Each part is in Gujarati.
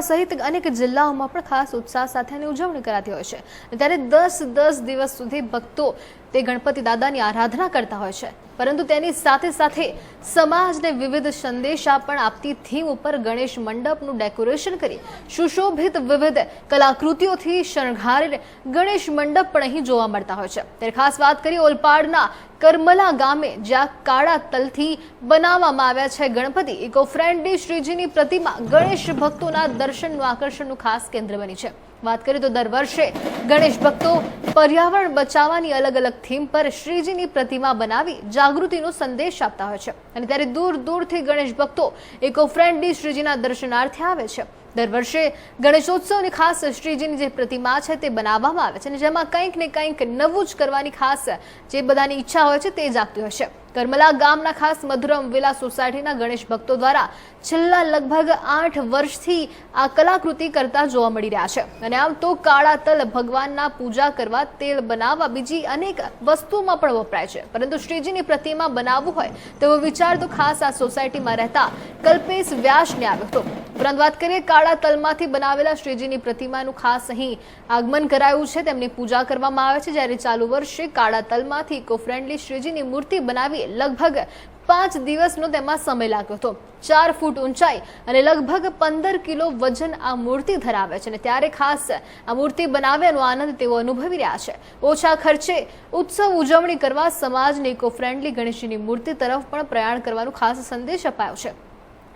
વડોદરા સહિત અનેક જિલ્લાઓમાં પણ ખાસ ઉત્સાહ સાથે ઉજવણી કરાતી હોય છે. ત્યારે દસ દસ દિવસ સુધી ભક્તો તે ગણપતિ દાદાની આરાધના કરતા હોય છે. પરંતુ તેની સાથે સાથે સમાજને વિવિધ સંદેશા પણ આપતી થીમ ઉપર ગણેશ મંડપનું ડેકોરેશન કરી સુશોભિત વિવિધ કલાકૃતિઓથી શણગારેલ ગણેશ મંડપ પણ અહીં જોવા મળતા હોય છે. ત્યારે ખાસ વાત કરીએ ઓલપાડના કરમલા ગામે, જ્યાં કાળા તલથી બનાવવામાં આવ્યા છે ગણપતિ, ઇકો ફ્રેન્ડલી શ્રીજીની પ્રતિમા ગણેશ ભક્તોના દર્શનનું આકર્ષણનું ખાસ કેન્દ્ર બની છે. વાત કરીએ તો દર વર્ષે ગણેશ ભક્તો પર્યાવરણ બચાવવાની અલગ અલગ થીમ પર શ્રીજીની પ્રતિમા બનાવી જાગૃતિનો સંદેશ આપતા હોય છે. અને ત્યારે દૂર દૂરથી ગણેશ ભક્તો ઇકો ફ્રેન્ડલી શ્રીજીના દર્શનાર્થે આવે છે. દર વર્ષે ગણેશોત્સવની ખાસ શ્રીજીની જે પ્રતિમા છે તે બનાવવામાં આવે છે અને જેમાં કંઈક ને કંઈક નવું જ કરવાની ખાસ જે બધાની ઈચ્છા હોય છે તે જાગતી હોય છે. કરમલા ગામના ખાસ મધુરમ વિલા સોસાયટીના ગણેશ ભક્તો દ્વારા છેલ્લા લગભગ આઠ વર્ષથી આ કલાકૃતિ કરતા જોવા મળી રહ્યા છે. અને આમ તો કાળા તલ ભગવાનના પૂજા કરવા તેલ બનાવવા બીજી અનેક વસ્તુઓમાં પણ વપરાય છે. પરંતુ શ્રીજીની પ્રતિમા બનાવવું હોય તેવો વિચાર તો ખાસ આ સોસાયટીમાં રહેતા કલ્પેશ વ્યાસને આવ્યો હતો. ઉપરાંત વાત કરીએ કાળા તલમાંથી બનાવેલા શ્રીજીની પ્રતિમાનું ખાસ અહીં આગમન કરાયું છે. તેમની પૂજા કરવામાં આવે છે. જ્યારે ચાલુ વર્ષે કાળા તલમાંથી ઇકો ફ્રેન્ડલી શ્રીજીની મૂર્તિ બનાવી લગભગ પાંચ દિવસનો તેમાં સમય લાગ્યો હતો. ચાર ફૂટ ઊંચાઈ અને લગભગ પંદર કિલો વજન આ મૂર્તિ ધરાવે છે અને ત્યારે ખાસ આ મૂર્તિ બનાવ્યાનો આનંદ તેઓ અનુભવી રહ્યા છે. ઓછા ખર્ચે ઉત્સવ ઉજવણી કરવા સમાજને ઇકો ફ્રેન્ડલી ગણેશજીની મૂર્તિ તરફ પણ પ્રયાણ કરવાનો ખાસ સંદેશ અપાયો છે.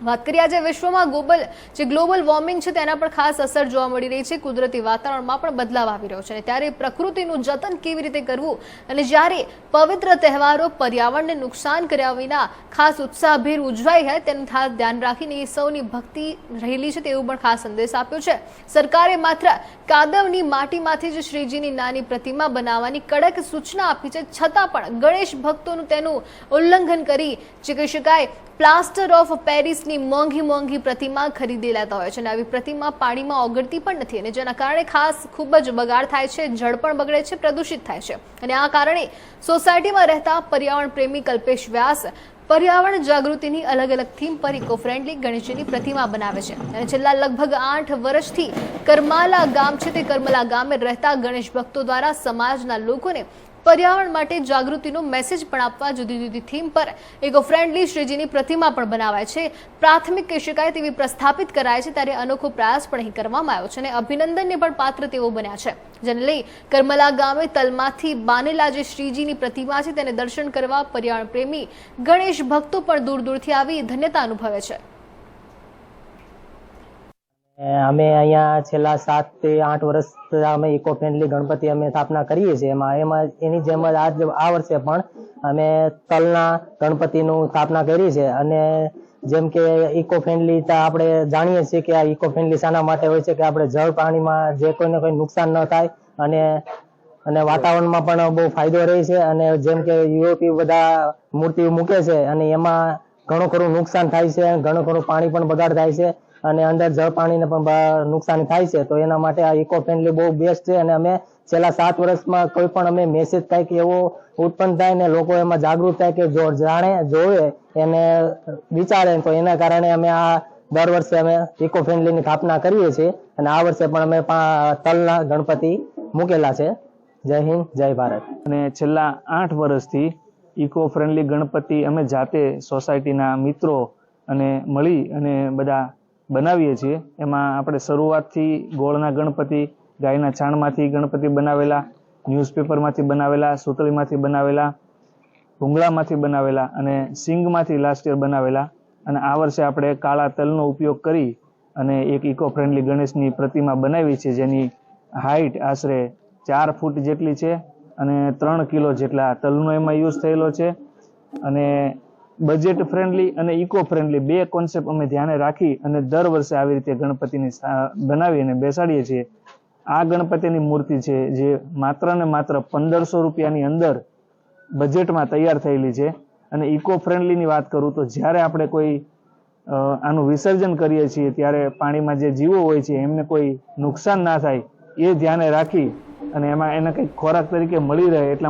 વાત કરીએ આજે વિશ્વમાં ગ્લોબલ જે ગ્લોબલ વોર્મિંગ છે તેના પર ખાસ અસર જોવા મળી રહી છે. કુદરતી વાતાવરણમાં પણ બદલાવ આવી રહ્યો છે અને ત્યારે પ્રકૃતિનું જતન કેવી રીતે કરવું અને જ્યારે પવિત્ર તહેવારો પર્યાવરણને નુકસાન કર્યા વિના ખાસ ઉત્સાહભેર ઉજવાય હોય તેનું ખાસ ધ્યાન રાખીને એ સૌની ભક્તિ રહેલી છે તેવું પણ ખાસ સંદેશ આપ્યો છે. સરકારે માત્ર કાદવની માટીમાંથી જ શ્રીજીની નાની પ્રતિમા બનાવવાની કડક સૂચના આપી છે. છતાં પણ ગણેશ ભક્તોનું તેનું ઉલ્લંઘન કરી, જે કહી શકાય, પ્લાસ્ટર ઓફ પેરિસની મોંઘી મોંઘી પ્રતિમા ખરીદી લેતા હોય છે અને આવી પ્રતિમા પાણીમાં ઓગળતી પણ નથી અને જેના કારણે ખાસ ખૂબ જ બગાડ થાય છે, જળ પણ બગડે છે, પ્રદૂષિત થાય છે. અને આ કારણે સોસાયટીમાં રહેતા પર્યાવરણ પ્રેમી કલ્પેશ વ્યાસ પર્યાવરણ જાગૃતિની અલગ અલગ થીમ પર ઇકો ફ્રેન્ડલી ગણેશજીની પ્રતિમા બનાવે છે. અને છેલ્લા લગભગ આઠ વર્ષથી કરમાલા ગામ છે તે કરમલા ગામે રહેતા ગણેશ ભક્તો દ્વારા સમાજના લોકોને પર્યાવરણ માટે જાગૃતિનો મેસેજ પણ આપવા જુદી જુદી થીમ પર ઇકો ફ્રેન્ડલી શ્રીજીની પ્રતિમા પણ બનાવાય છે. પ્રાથમિક કહી શકાય તેવી પ્રસ્થાપિત કરાય છે ત્યારે અનોખો પ્રયાસ પણ અહીં કરવામાં આવ્યો છે અને અભિનંદનને પણ પાત્ર તેઓ બન્યા છે. જેને લઈ કરમલા ગામે તલમાંથી બાનેલા જે શ્રીજીની પ્રતિમા છે તેને દર્શન કરવા પર્યાવરણ પ્રેમી ગણેશ ભક્તો પણ દૂર દૂરથી આવી ધન્યતા અનુભવે છે. અમે અહીંયા છેલ્લા સાત આઠ વર્ષ અમે ઇકો ફ્રેન્ડલી ગણપતિ અમે સ્થાપના કરીએ છીએ. એમાં એમાં, એની જેમ જ આજ આ વર્ષે પણ અમે તલના ગણપતિનું સ્થાપના કરી છે અને જેમ કે ઇકો ફ્રેન્ડલી આપણે જાણીએ છીએ કે આ ઇકો ફ્રેન્ડલી શાના માટે હોય છે કે આપણે જળ પાણીમાં જે કોઈને કોઈ નુકસાન ન થાય અને અને વાતાવરણમાં પણ બહુ ફાયદો રહે છે. અને જેમ કે યુરોપી બધા મૂર્તિઓ મૂકે છે અને એમાં ઘણું ખરું નુકસાન થાય છે, ઘણું ખરું પાણી પણ બગાડ થાય છે. અને અંદર જળ પાણીને પણ નુકસાન થાય છે, તો એના માટે આ ઇકો ફ્રેન્ડલી બહુ બેસ્ટ છે. અને અમે છેલ્લા સાત વર્ષમાં કોઈ પણ અમે મેસેજ કંઈક એવો ઉત્પન્ન થાય ને લોકો એમાં જાગૃત થાય કે જો જાણે, જોવે, એને વિચારે તો એના કારણે અમે આ દર વર્ષે અમે ઇકો ફ્રેન્ડલીની સ્થાપના કરીએ છીએ. અને આ વર્ષે પણ અમે તલના ગણપતિ મૂકેલા છે. જય હિન્દ, જય ભારત. અને છેલ્લા આઠ વર્ષથી ઇકો ફ્રેન્ડલી ગણપતિ અમે જાતે સોસાયટીના મિત્રો અને મળી અને બધા બનાવીએ છીએ. એમાં આપણે શરૂઆતથી ગોળના ગણપતિ, ગાયના છાણમાંથી ગણપતિ બનાવેલા, ન્યૂઝપેપરમાંથી બનાવેલા સુતળીમાંથી બનાવેલા ભૂંગળામાંથી બનાવેલા અને સિંગમાંથી લાસ્ટ યર બનાવેલા. અને આ વર્ષે આપણે કાળા તલનો ઉપયોગ કરી અને એક ઇકો ફ્રેન્ડલી ગણેશની પ્રતિમા બનાવી છે, જેની હાઈટ આશરે ચાર ફૂટ જેટલી છે અને ત્રણ કિલો જેટલા તલનો એમાં યુઝ થયેલો છે. અને બજેટ ફ્રેન્ડલી અને ઇકો ફ્રેન્ડલી બે કોન્સેપ્ટ અમે ધ્યાને રાખી અને દર વર્ષે આવી રીતે ગણપતિની બનાવી અને બેસાડીએ છીએ. આ ગણપતિની મૂર્તિ છે જે માત્ર ને માત્ર પંદરસો રૂપિયાની અંદર બજેટમાં તૈયાર થયેલી છે. અને ઇકો ફ્રેન્ડલીની વાત કરું તો જ્યારે આપણે કોઈ આનું વિસર્જન કરીએ છીએ, ત્યારે પાણીમાં જે જીવો હોય છે, એમને કોઈ નુકસાન ના થાય, એ ધ્યાને રાખી અને એમાં એને કંઈક ખોરાક તરીકે મળી રહે એટલા